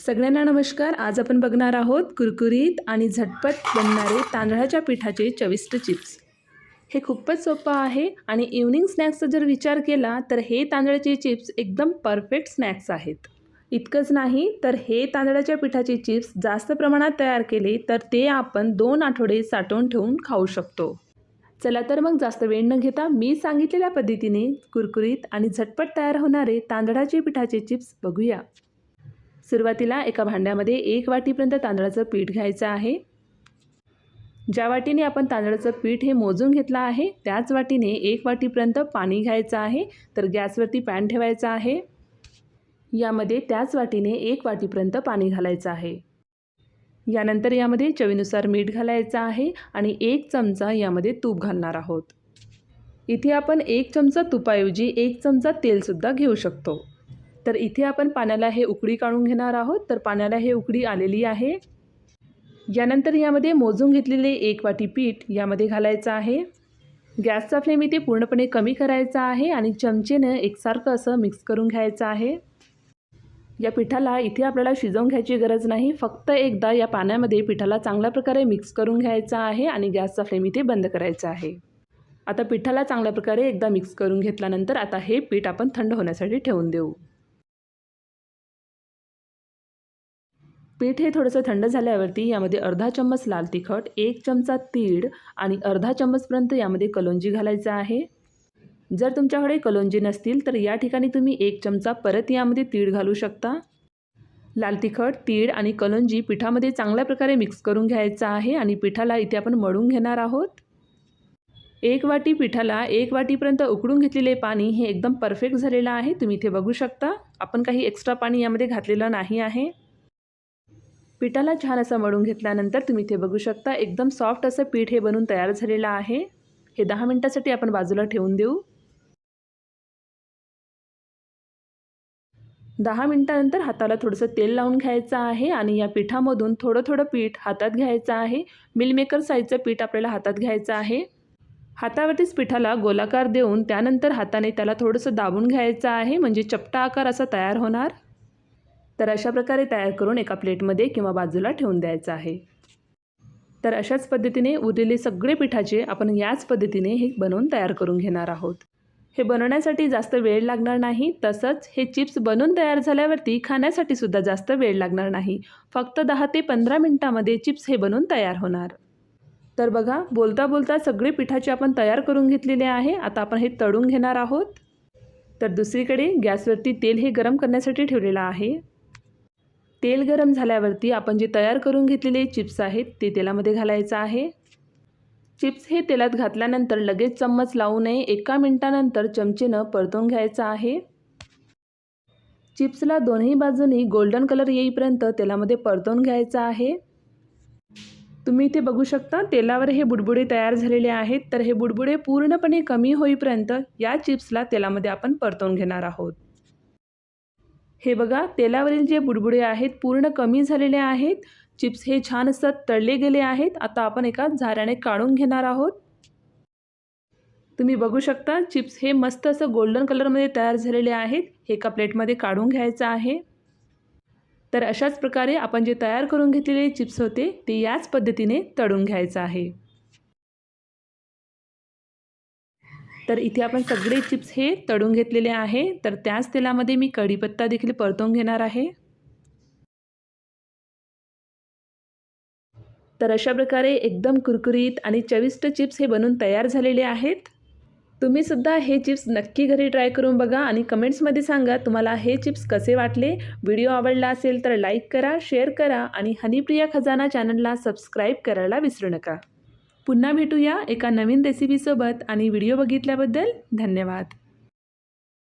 सगळ्यांना नमस्कार. आज आपण बघणार आहोत कुरकुरीत आणि झटपट बनणारे तांदळाच्या पिठाचे चविष्ट चिप्स. हे खूपच सोपं आहे आणि इव्हनिंग स्नॅक्सचा जर विचार केला तर हे तांदळाचे चिप्स एकदम परफेक्ट स्नॅक्स आहेत. इतकंच नाही तर हे तांदळाच्या पिठाचे चिप्स जास्त प्रमाणात तयार केले तर ते आपण दोन आठवडे साठवून ठेवून खाऊ शकतो. चला तर मग जास्त वेळ न घेता मी सांगितलेल्या पद्धतीने कुरकुरीत आणि झटपट तयार होणारे तांदळाचे पिठाचे चिप्स बघूया. सुरुवातीला एका भांड्यामध्ये एक वाटीपर्यंत तांदळाचं पीठ घ्यायचं आहे. ज्या वाटीने आपण तांदळाचं पीठ हे मोजून घेतलं आहे त्याच वाटीने एक वाटीपर्यंत पाणी घ्यायचं आहे तर गॅसवरती पॅन ठेवायचा आहे. यामध्ये त्याच वाटीने एक वाटीपर्यंत पाणी घालायचं आहे. यानंतर यामध्ये चवीनुसार मीठ घालायचं आहे आणि एक चमचा यामध्ये तूप घालणार आहोत. इथे आपण एक चमचा तुपाऐवजी एक चमचा तेलसुद्धा घेऊ शकतो. तर इथे आपण पाण्याला हे उकळी काढून घेणार आहोत. तर पाण्याला हे उकडी आलेली आहे. यानंतर यामध्ये मोजून घेतलेले एक वाटी पीठ यामध्ये घालायचं आहे. गॅसचा फ्लेम इथे पूर्णपणे कमी करायचा आहे आणि चमचेनं एकसारखं असं मिक्स करून घ्यायचं आहे. या पिठाला इथे आपल्याला शिजवून घ्यायची गरज नाही. फक्त एकदा या पाण्यामध्ये पिठाला चांगल्या प्रकारे मिक्स करून घ्यायचा आहे आणि गॅसचा फ्लेम इथे बंद करायचा आहे. आता पिठाला चांगल्या प्रकारे एकदा मिक्स करून घेतल्यानंतर आता हे पीठ आपण थंड होण्यासाठी ठेवून देऊ. पीठ हे थोडंसं थंड झाल्यावरती यामध्ये अर्धा चम्मच लाल तिखट एक चमचा तीळ आणि अर्धा चम्मचपर्यंत यामध्ये कलोंजी घालायचं आहे. जर तुमच्याकडे कलोंजी नसतील तर या ठिकाणी तुम्ही एक चमचा परत यामध्ये तीळ घालू शकता. लाल तिखट तीळ आणि कलोंजी पिठामध्ये चांगल्या प्रकारे मिक्स करून घ्यायचं आहे आणि पिठाला इथे आपण मळून घेणार आहोत. एक वाटी पिठाला एक वाटीपर्यंत उकडून घेतलेले पाणी हे एकदम परफेक्ट झालेलं आहे तुम्ही इथे बघू शकता. आपण काही एक्स्ट्रा पाणी यामध्ये घातलेलं नाही आहे. पिठाला छान असं मळून घेतल्यानंतर तुम्ही इथे बघू शकता एकदम सॉफ्ट असं पीठ हे बनून तयार झालेलं आहे. हे दहा मिनटासाठी आपण बाजूला ठेवून देऊ. दहा मिनटानंतर हाताला थोडंसं तेल लावून घ्यायचं आहे आणि या पिठामधून थोडं थोडं पीठ हातात घ्यायचं आहे. मिलमेकर साईजचं पीठ आपल्याला हातात घ्यायचं आहे. हातावरतीच पिठाला गोलाकार देऊन त्यानंतर हाताने त्याला थोडंसं दाबून घ्यायचं आहे म्हणजे चपटा आकार असा तयार होणार. तर अशा प्रकारे तयार करून एका प्लेटमध्ये किंवा बाजूला ठेवून द्यायचं आहे. तर अशाच पद्धतीने उरलेले सगळे पिठाचे आपण याच पद्धतीने हे बनवून तयार करून घेणार आहोत. हे बनवण्यासाठी जास्त वेळ लागणार नाही. तसंच हे चिप्स बनवून तयार झाल्यावरती खाण्यासाठी सुद्धा जास्त वेळ लागणार नाही. फक्त दहा ते पंधरा मिनटामध्ये चिप्स हे बनवून तयार होणार. तर बघा बोलता बोलता सगळे पिठाचे आपण तयार करून घेतलेले आहे. आता आपण हे तळून घेणार आहोत. तर दुसरीकडे गॅसवरती तेल हे गरम करण्यासाठी ठेवलेलं आहे. तेल गरम झाल्यावरती आपण जे तयार करून घेतलेले चिप्स आहेत ते तेलामध्ये घालायचं आहे. चिप्स हे तेलात घातल्यानंतर लगेच चम्मच लावू नये. एका मिनटानंतर चमचेनं परतून घ्यायचं आहे. चिप्सला दोन्ही बाजूनी गोल्डन कलर येईपर्यंत तेलामध्ये परतून घ्यायचं आहे. तुम्ही इथे बघू शकता तेलावर हे बुडबुडे तयार झालेले आहेत. तर हे बुडबुडे पूर्णपणे कमी होईपर्यंत या चिप्सला तेलामध्ये आपण परतून घेणार आहोत. हे बघा तेलावरील जे बुडबुडे आहेत पूर्ण कमी झालेले आहेत. चिप्स हे छान असं तळले गेले आहेत. आता आपण एका झाऱ्याने काढून घेणार आहोत. तुम्ही बघू शकता चिप्स हे मस्त असं गोल्डन कलरमध्ये तयार झालेले आहेत. हे एका प्लेटमध्ये काढून घ्यायचं आहे. तर अशाच प्रकारे आपण जे तयार करून घेतलेले चिप्स होते ते याच पद्धतीने तळून घ्यायचं आहे. तर इथे आपण सगळे चिप्स हे तळून घेतलेले आहे. तर त्याच तेलामध्ये मी कढीपत्ता देखील परतून घेणार आहे. तर अशा प्रकारे एकदम कुरकुरीत आणि चविष्ट चिप्स हे बनून तयार झालेले आहेत. तुम्ही सुद्धा हे चिप्स नक्की घरी ट्राय करून बघा आणि कमेंट्समध्ये सांगा तुम्हाला हे चिप्स कसे वाटले. व्हिडिओ आवडला असेल तर लाईक करा शेअर करा आणि हनीप्रिया खजाना चॅनलला सबस्क्राईब करायला विसरू नका. पुन्हा भेटूया एका नवीन रेसिपीसोबत आणि व्हिडिओ बघितल्याबद्दल धन्यवाद.